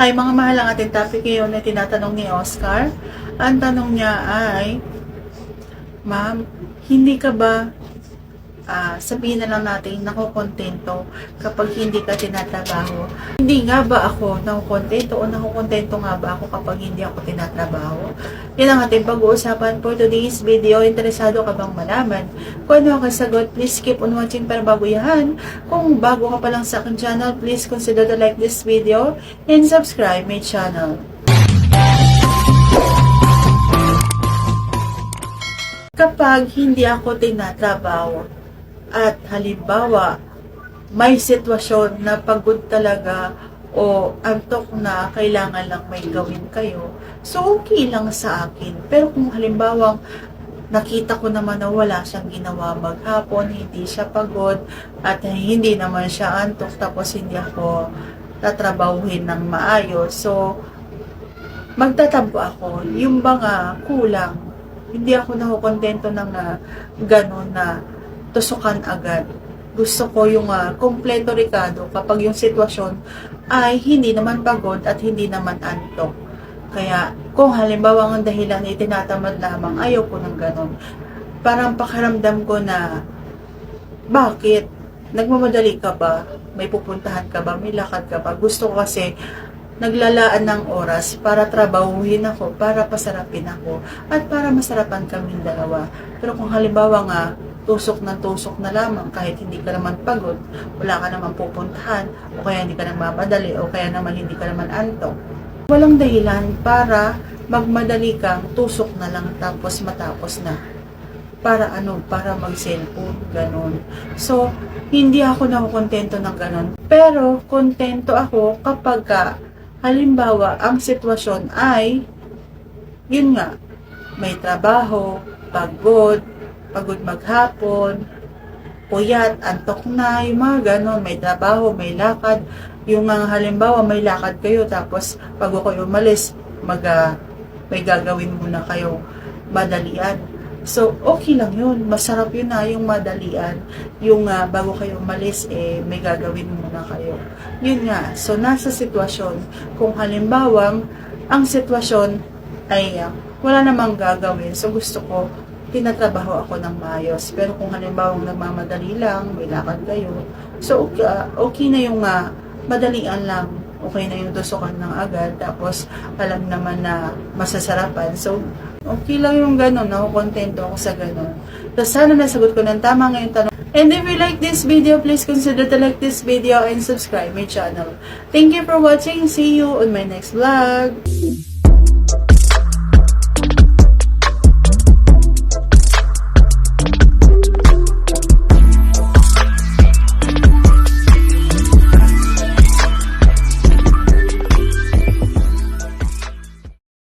Hi mga mahal, ang ating topic ngayon na tinatanong ni Oscar. Ang tanong niya ay, Ma'am, hindi ka ba, ah, sabihin na lang natin, nakukontento kapag hindi ka tinatrabaho? Hindi nga ba ako nakukontento o nakukontento nga ba ako kapag hindi ako tinatrabaho? Yan ang ating pag-uusapan for today's video. Interesado ka bang malaman? Kung ano ang kasagot, please keep on watching para bago yan. Kung bago ka pa lang sa aking channel, please consider to like this video and subscribe my channel. Kapag hindi ako tinatrabaho at halimbawa may sitwasyon na pagod talaga o antok na kailangan lang may gawin kayo, so okay lang sa akin. Pero kung halimbawa nakita ko naman na wala siyang ginawa maghapon, hindi siya pagod, at hindi naman siya antok, tapos hindi ako tatrabahuhin ng maayos. So, magtatampo ako. Yung ba kulang. Hindi ako nakukontento ng uh, ganun na tusukan agad. Gusto ko yung uh, kompleto Ricardo kapag yung sitwasyon ay hindi naman pagod at hindi naman antok. Kaya kung halimbawa ang dahilan ay tinatamad lamang, ayaw ko ng ganun. Parang pakaramdam ko na bakit? Nagmamadali ka ba? May pupuntahan ka ba? May lakad ka ba? Gusto ko kasi naglalaan ng oras para trabahuhin ako, para pasarapin ako, at para masarapan kaming dalawa. Pero kung halimbawa nga, tusok ng tusok na lamang, kahit hindi ka naman pagod, wala ka naman pupuntahan, o kaya hindi ka nagmamadali, o kaya naman hindi ka naman antok. Walang dahilan para magmadali kang tusok na lang tapos matapos na. Para ano, para mag-cellphone, ganun. So, hindi ako nakukontento ng ganun. Pero, kontento ako kapag ka, Halimbawa, ang sitwasyon ay, yun nga, may trabaho, pagod, pagod maghapon, puyat, antok na, yung mga ganon, may trabaho, may lakad, yung mga halimbawa, may lakad kayo, tapos bago kayo umalis, mag, ah, may gagawin muna kayo madalian. So, okay lang yun. Masarap yun na yung madalian. Yung uh, bago kayo umalis, eh, may gagawin muna kayo. Yun nga. So, nasa sitwasyon. Kung halimbawang, ang sitwasyon ay uh, wala namang gagawin. So, gusto ko, tinatrabaho ako ng maayos. Pero kung halimbawang nagmamadali lang, may lakad kayo, so okay, uh, okay na yung uh, madalian lang okay na yung tusukan ng agad, tapos alam naman na masasarapan. So, okay lang yung ganun, nakukontento ako sa ganun. So, sana nasagot ko ng tama ngayong tanong. And if you like this video, please consider to like this video and subscribe my channel. Thank you for watching. See you on my next vlog.